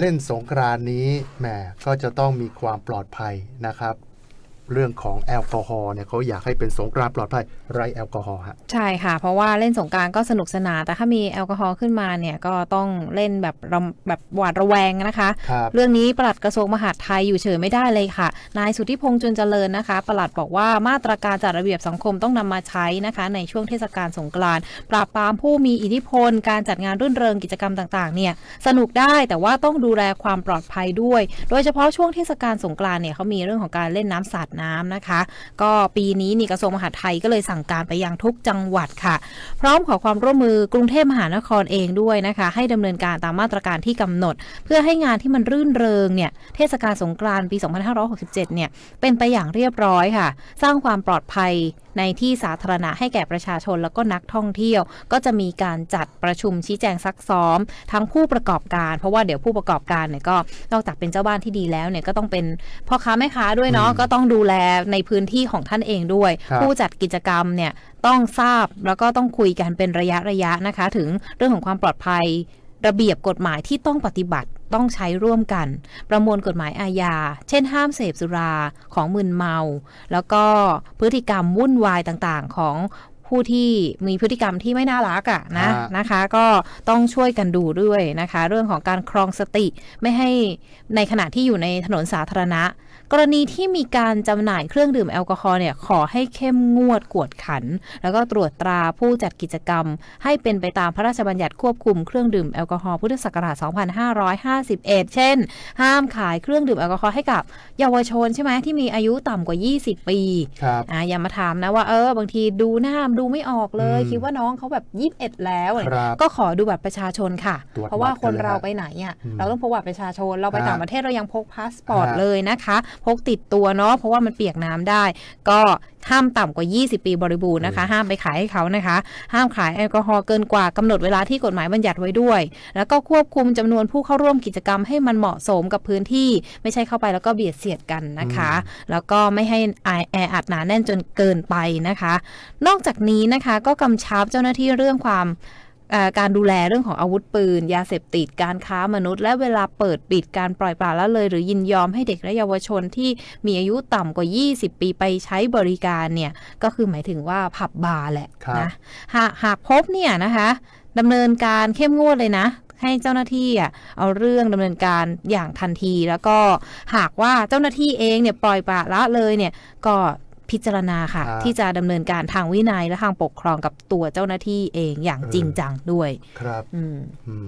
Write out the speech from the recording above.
เล่นสงกรานนี้แหมก็จะต้องมีความปลอดภัยนะครับ เรื่องของแอลกอฮอล์เนี่ยเขาอยากให้เป็นสงกรานต์ปลอดภัยไร้แอลกอฮอล์ฮะใช่ค่ะ เพราะว่าเล่นสงกรารก็สนุกสนานแต่ถ้ามีแอลกอฮอล์ขึ้นมาเนี่ยก็ต้องเล่นแบบระแบบหวาดระแวงนะคะครับเรื่องนี้ปลัดกระทรวงมหาดไทยอยู่เฉยไม่ได้เลยค่ะ นายสุทธิพงษ์จุนเจริญนะคะปลัดบอกว่ามาตรการจัดระเบียบสังคมต้องนำมาใช้นะคะ ในช่วงเทศกาลสงกรานต์ปราบปรามผู้มีอิทธิพล การจัดงานรื่นเริงกิจกรรมต่างๆเนี่ยสนุกได้แต่ว่าต้องดูแลความปลอดภัยด้วย โดยเฉพาะช่วงเทศกาลสงกรานต์เนี่ยเขามีเรื่องของการเล่นน้ำสาดน้ำนะคะ ก็ปีนี้นี่กระทรวงมหาดไทยก็เลยสั่งการไปยังทุกจังหวัดค่ะ พร้อมขอความร่วมมือกรุงเทพมหานครเองด้วยนะคะ ให้ดำเนินการตามมาตรการที่กำหนด เพื่อให้งานที่มันรื่นเริงเนี่ยเทศกาลสงกรานต์ปี 2567 เนี่ยเป็นไปอย่างเรียบร้อยค่ะ สร้างความปลอดภัยในที่สาธารณะให้แก่ประชาชนแล้วก็นักท่องเที่ยว ก็จะมีการจัดประชุมชี้แจงซักซ้อม ทั้งผู้ประกอบการ เพราะว่าเดี๋ยวผู้ประกอบการเนี่ยก็นอกจากเป็นเจ้าบ้านที่ดีแล้วเนี่ยก็ต้องเป็นพ่อค้าแม่ค้าด้วยเนาะอืมก็ต้องดูแลในพื้นที่ของท่านเองด้วยครับผู้จัดกิจกรรมเนี่ยต้องทราบแล้วก็ต้องคุยกันเป็นระยะระยะนะคะ ถึงเรื่องของความปลอดภัย ระเบียบกฎหมายที่ต้องปฏิบัติต้องใช้ร่วมกัน ประมวลกฎหมายอาญา เช่น ห้ามเสพสุราของมึนเมา แล้วก็พฤติกรรมวุ่นวายต่างๆ ของ ผู้ที่มีพฤติกรรมที่ไม่น่ารักอะนะฮะ นะคะ ก็ต้องช่วยกันดูด้วยนะคะ เรื่องของการครองสติไม่ให้ในขณะที่อยู่ในถนนสาธารณะ กรณีที่มีการจำหน่ายเครื่องดื่มแอลกอฮอล์เนี่ยขอให้เข้มงวดกวดขัน แล้วก็ตรวจตราผู้จัดกิจกรรม ให้เป็นไปตามพระราชบัญญัติควบคุมเครื่องดื่มแอลกอฮอล์พุทธศักราช 2551 เช่น ห้ามขายเครื่องดื่มแอลกอฮอล์ให้กับเยาวชนใช่ไหมที่มีอายุต่ำกว่า 20 ปีครับ อ่าอย่ามาถามนะว่าเออบางทีดูหน้าดูไม่ออกเลยอืมคิดว่าน้องเขาแบบ21แล้วอะไรครับก็ขอดูบัตรประชาชนค่ะตรวจเพราะว่าบัตรคนกันเลยเราฮะไปไหนอะอืมเราต้องพกบัตรประชาชนเราไปฮะต่างประเทศเรายังพกพาสปอร์ตฮะเลยนะคะ พกติดตัวเนาะเพราะว่ามันเปียกน้ำได้ ก็ ห้ามต่ำกว่า 20 ปีบริบูรณ์นะคะ ห้ามไปขายให้เขานะคะ ห้ามขายแอลกอฮอล์เกินกว่ากำหนดเวลาที่กฎหมายบัญญัติไว้ด้วย แล้วก็ควบคุมจำนวนผู้เข้าร่วมกิจกรรมให้มันเหมาะสมกับพื้นที่ ไม่ใช่เข้าไปแล้วก็เบียดเสียดกันนะคะ แล้วก็ไม่ให้แอแออัดหนาแน่นจนเกินไปนะคะ นอกจากนี้นะคะก็กำชับเจ้าหน้าที่เรื่องความเอ่อ การดูแลเรื่องของอาวุธปืน ยาเสพติดการค้ามนุษย์ และเวลาเปิดปิดการปล่อยปละละเลย หรือยินยอมให้เด็กและเยาวชนที่มีอายุต่ำกว่า 20 ปีไปใช้บริการเนี่ยก็คือหมายถึงว่าผับบาร์แหละนะหากหากพบเนี่ยนะคะดำเนินการเข้มงวดเลยนะให้เจ้าหน้าที่อะเอาเรื่องดำเนินการอย่างทันทีแล้วก็หากว่าเจ้าหน้าที่เองเนี่ยปล่อยปละละเลยเนี่ยก็ พิจารณาค่ะ ครับที่จะดำเนินการทางวินัยและทางปกครองกับตัวเจ้าหน้าที่เองอย่างเออจริงจังด้วย ครับ อืมอืม